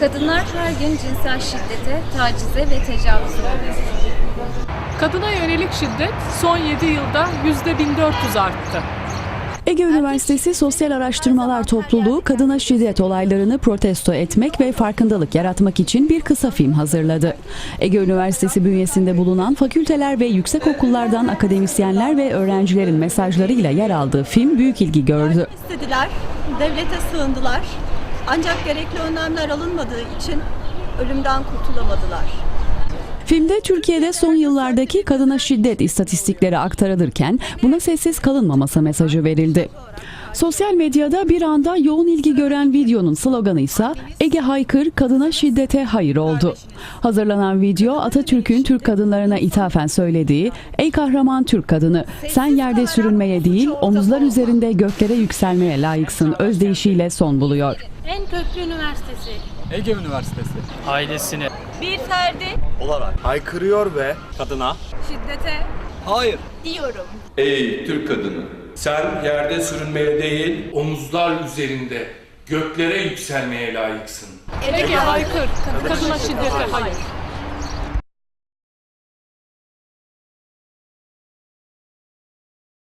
Kadınlar her gün cinsel şiddete, tacize ve tecavüze uğruyor. Kadına yönelik şiddet son 7 yılda %1400 arttı. Ege Üniversitesi Sosyal Araştırmalar Topluluğu kadına şiddet olaylarını protesto etmek ve farkındalık yaratmak için bir kısa film hazırladı. Ege Üniversitesi bünyesinde bulunan fakülteler ve yüksekokullardan akademisyenler ve öğrencilerin mesajlarıyla yer aldığı film büyük ilgi gördü. istediler, devlete sığındılar. Ancak gerekli önlemler alınmadığı için ölümden kurtulamadılar. Filmde Türkiye'de son yıllardaki kadına şiddet istatistikleri aktarılırken buna sessiz kalınmaması mesajı verildi. Sosyal medyada bir anda yoğun ilgi gören videonun sloganı ise Ege Haykır kadına şiddete hayır oldu. Hazırlanan video Atatürk'ün Türk kadınlarına ithafen söylediği Ey kahraman Türk kadını sen yerde sürünmeye değil omuzlar üzerinde göklere yükselmeye layıksın özdeyişiyle son buluyor. En köklü üniversitesi. Ege Üniversitesi. ailesini Bir ferdi Olarak haykırıyor ve kadına şiddete hayır diyorum. Ey Türk kadını! Sen yerde sürünmeye değil, omuzlar üzerinde göklere yükselmeye layıksın. Ege haykır, kadına şiddete hayır.